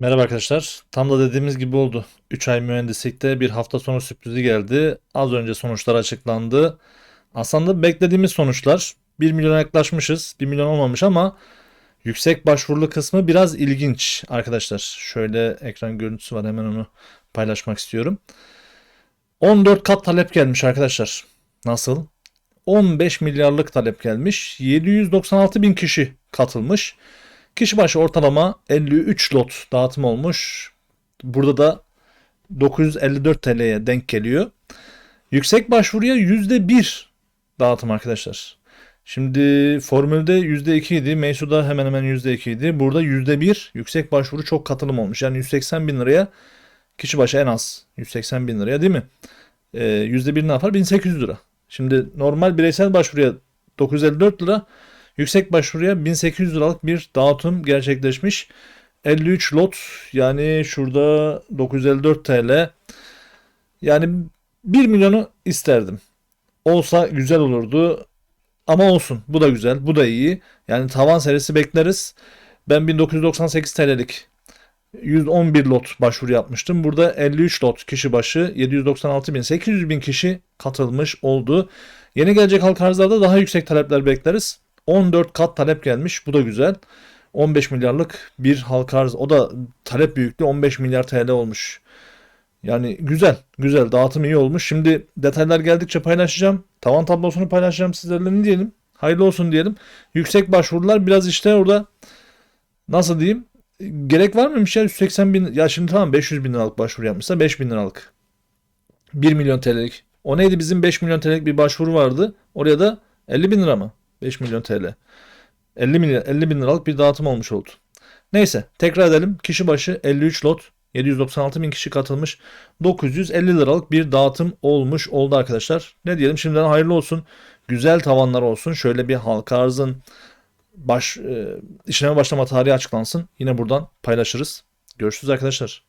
Merhaba arkadaşlar. Tam da dediğimiz gibi oldu. 3 ay mühendislikte bir hafta sonu sürprizi geldi. Az önce sonuçlar açıklandı. Aslında beklediğimiz sonuçlar 1 milyona yaklaşmışız. 1 milyon olmamış ama yüksek başvurulu kısmı biraz ilginç arkadaşlar. Şöyle ekran görüntüsü var hemen onu paylaşmak istiyorum. 14 kat talep gelmiş arkadaşlar. Nasıl? 15 milyarlık talep gelmiş. 796 bin kişi katılmış. Kişi başı ortalama 53 lot dağıtım olmuş. Burada da 954 TL'ye denk geliyor. Yüksek başvuruya %1 dağıtım arkadaşlar. Şimdi formülde %2 idi. Meysu'da hemen hemen %2 idi. Burada %1 yüksek başvuru çok katılım olmuş. Yani 180 bin liraya kişi başı en az 180 bin liraya değil mi? Ee, %1 ne yapar? 1800 lira. Şimdi normal bireysel başvuruya 954 lira. Yüksek başvuruya 1800 liralık bir dağıtım gerçekleşmiş. 53 lot yani şurada 954 TL. Yani 1 milyonu isterdim. Olsa güzel olurdu. Ama olsun. Bu da güzel. Bu da iyi. Yani tavan serisi bekleriz. Ben 1998 TL'lik 111 lot başvuru yapmıştım. Burada 53 lot kişi başı 796 bin 800 bin kişi katılmış oldu. Yeni gelecek halk arzlarda daha yüksek talepler bekleriz. 14 kat talep gelmiş. Bu da güzel. 15 milyarlık bir halka arz. O da talep büyüklüğü 15 milyar TL olmuş. Yani güzel, güzel. Dağıtım iyi olmuş. Şimdi detaylar geldikçe paylaşacağım. Tavan tablosunu paylaşacağım sizlerle ne diyelim? Hayırlı olsun diyelim. Yüksek başvurular biraz işte orada nasıl diyeyim? Gerek var mıymış ya 180 bin ya şimdi tamam 500 bin liralık başvuru yapmışsa 5 bin liralık 1 milyon TL'lik o neydi bizim 5 milyon TL'lik bir başvuru vardı oraya da 50 bin lira mı 5 milyon TL 50 milyon 50 bin liralık bir dağıtım olmuş oldu. Neyse tekrar edelim. Kişi başı 53 lot 796 bin kişi katılmış. 950 liralık bir dağıtım olmuş oldu arkadaşlar. Ne diyelim? Şimdiden hayırlı olsun. Güzel tavanlar olsun. Şöyle bir halka arzın baş e, işleme başlama tarihi açıklansın. Yine buradan paylaşırız. Görüşürüz arkadaşlar.